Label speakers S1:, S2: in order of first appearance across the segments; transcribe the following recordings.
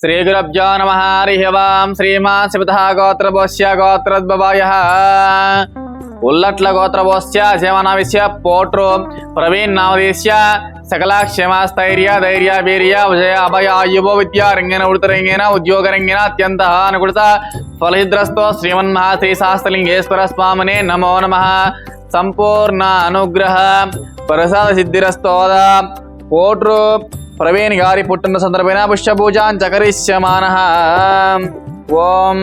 S1: శ్రీగురభ్యో నమ హరి శ్రీమా శ్రీమాన్ శివత గోత్రభోస్య గోత్రద్భవాయ ఉల్లట్ల గోత్రభోస్య శివనావిశ్య పోట్రు ప్రవీణ్ నామదేశ్య సకల క్షమాస్థైర్య ధైర్య వీర్య విజయ అభయ ఆయుభో విద్య రంగేన ఉడతరంగేన ఉద్యోగ రంగేన అత్యంత అనుకుడత ఫలహిద్రస్తో శ్రీమన్మహా శ్రీ శాస్త్రలింగేశ్వర స్వామినే నమో నమ సంపూర్ణ అనుగ్రహ ప్రసాద సిద్ధిరస్తోద కోట్రు ప్రవీణ్ గారి పుట్టిన సందర్భమైన పుష్పపూజాన్ చకరిష్యమాన. ఓం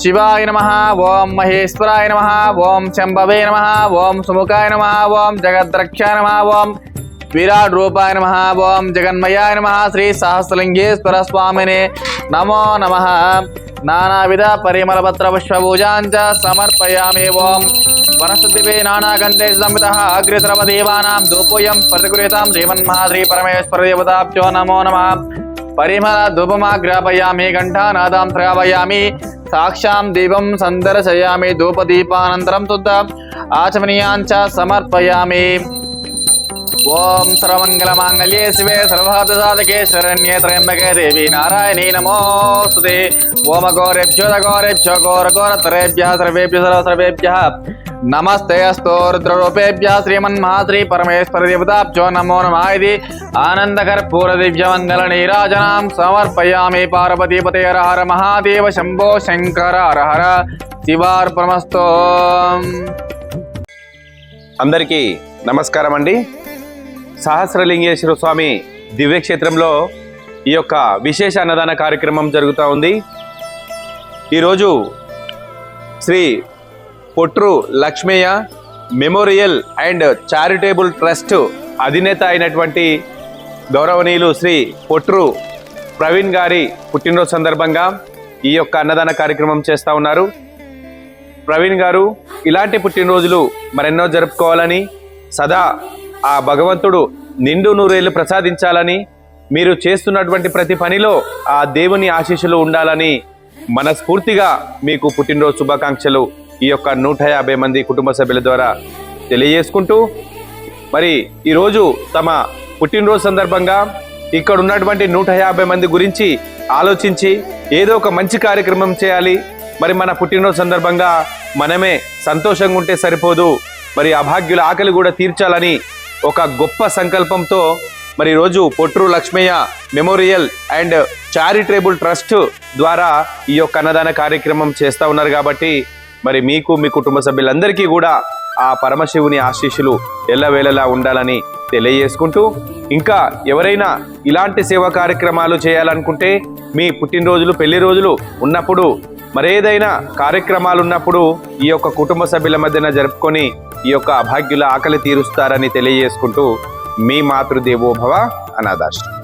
S1: శివాయ నమ ఓం మహేశ్వరాయ నమ ఓం శంభవే నమ ఓం సుముఖాయ నమ ఓం జగద్రక్షాయ నమ ఓం విరాట్ రూపాయ నమ ఓం జగన్మయాయ నమ శ్రీ సహస్రలింగేశ్వర స్వామినే నమో నమ. నానావిధ పరిమళపత్ర పుష్పపూజాంచ సమర్పయామి ఓం వనస్పతివే నానాగంధే సంహిత అగ్రిద్రవదేవానాం ధూపోయం ప్రతిగృహీతాం శ్రీమన్మహాద్రి పరమేశ్వర దేవతాభ్యో నమో నమ పరిమళ ధూపమాగ్రాపయామి ఘంటానాదాం శ్రావయామి సాక్షాం దీపం సందర్శయామి ధూపదీపానంతరం శుద్ధ ఆచమనీయాంచ సమర్పయామి ఓం సర్వమంగళమాంగళ్యే శివే సర్వసాధకే శరణ్యే త్రయంబకే దేవి నారాయణీ నమోస్తుతే. ఓమ గోరేభ్యో ఘోరేభ్యో ఘోర తరేభ్య సర్వేభ్య సర్వ సర్వేభ్య నమస్తే అస్తో రుద్రరూపేభ్య శ్రీమన్మహాశ్రీ పరమేశ్వర దేవతాభ్యో నమో నమ ఇది. ఆనందకర ఆనందకర్పూర దివ్యమంగళ నీరాజనాం సమర్పయామి పార్వతీపతే హర హర మహాదేవ శంభో శంకర హర హర. శివార్పణమస్తో.
S2: అందరికీ నమస్కారం అండి సహస్రలింగేశ్వర స్వామి దివ్యక్షేత్రంలో ఈ యొక్క విశేష అన్నదాన కార్యక్రమం జరుగుతూ ఉంది. ఈరోజు Shri Potru Lakshmaiah memorial and charitable trust అధినేత అయినటువంటి గౌరవనీయులు శ్రీ పొట్రు ప్రవీణ్ గారి పుట్టినరోజు సందర్భంగా ఈ యొక్క అన్నదాన కార్యక్రమం చేస్తూ ఉన్నారు. ప్రవీణ్ గారు ఇలాంటి పుట్టినరోజులు మరెన్నో జరుపుకోవాలని సదా ఆ భగవంతుడు నిండు నూరేళ్ళు ప్రసాదించాలని మీరు చేస్తున్నటువంటి ప్రతి పనిలో ఆ దేవుని ఆశీస్సులు ఉండాలని మనస్ఫూర్తిగా మీకు పుట్టినరోజు శుభాకాంక్షలు ఈ యొక్క నూట యాభై మంది కుటుంబ సభ్యుల ద్వారా తెలియజేసుకుంటూ మరి ఈరోజు తమ పుట్టినరోజు సందర్భంగా ఇక్కడ ఉన్నటువంటి నూట యాభై మంది గురించి ఆలోచించి ఏదో ఒక మంచి కార్యక్రమం చేయాలి. మరి మన పుట్టినరోజు సందర్భంగా మనమే సంతోషంగా ఉంటే సరిపోదు. మరి అభాగ్యుల ఆకలి కూడా తీర్చాలని ఒక గొప్ప సంకల్పంతో మరి ఈరోజు Potru Lakshmaiah memorial and charitable trust ద్వారా ఈ యొక్క అన్నదాన కార్యక్రమం చేస్తూ ఉన్నారు కాబట్టి మరి మీకు మీ కుటుంబ సభ్యులందరికీ కూడా ఆ పరమశివుని ఆశీస్సులు ఎల్లవేళలా ఉండాలని తెలియజేసుకుంటూ ఇంకా ఎవరైనా ఇలాంటి సేవా కార్యక్రమాలు చేయాలనుకుంటే మీ పుట్టినరోజులు పెళ్ళి రోజులు ఉన్నప్పుడు మరేదైనా కార్యక్రమాలు ఉన్నప్పుడు ఈ యొక్క కుటుంబ సభ్యుల మధ్యన జరుపుకొని ఈ యొక్క అభాగ్యుల ఆకలి తీరుస్తారని తెలియజేసుకుంటూ మీ మాతృదేవోభవ అనాథాశ్రమం.